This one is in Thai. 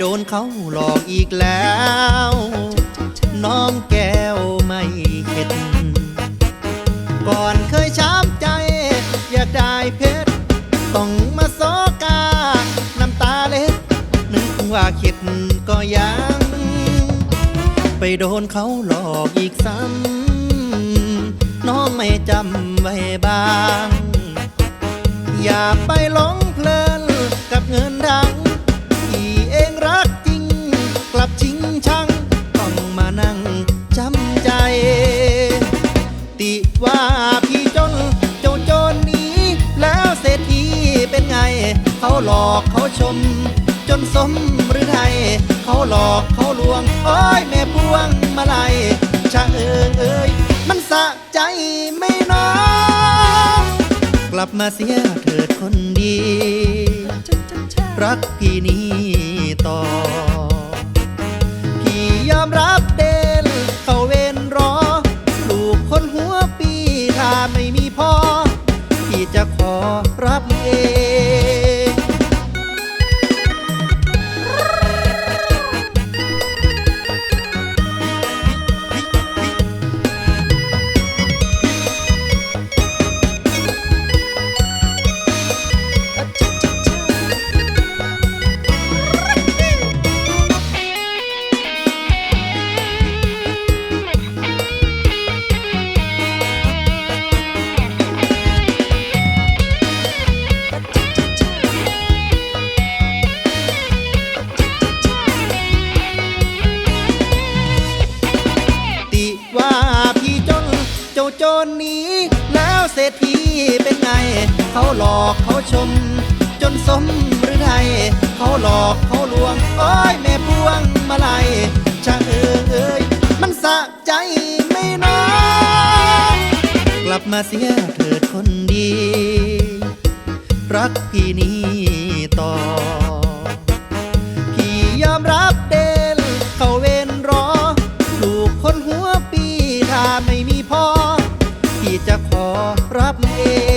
โดนเขาหลอกอีกแล้ว น้องแก้วไม่เข็ด ก่อนเคยช้ำใจ อยากได้เพชร ต้องมาโซกา น้ำตาเล็ด นึกว่าเข็ดก็ยัง ไปโดนเขาหลอกอีกซ้ำ น้องไม่จำไว้บ้าง อย่าไปหลงเพลินกับเงินไดั เขาหลอกเขาชม จนสมหรือไทยเขาหลอกเขาลวง โอ้ยแม่พวงมาลัยชะเอิงเอ้ยมันสะใจไม่น้อกลับมาเสียเถิดคนดี รักพี่นี้ต่อ พี่ยอมรับเดน เขาเวรรอ ลูกคนหัวปีถ้าไม่ วจนนี้ แล้วเศรษฐีเป็นไง เขาหลอกเขาชม จนสมหรือไทเขาหลอกเขาลวง โอ้ยแม่พวงมาลัยชะเอ้ยเอ้ยมันสะใจไม่น้องกลับมาเสียเถิดคนดี รักพี่นี้ต่อ รับเอง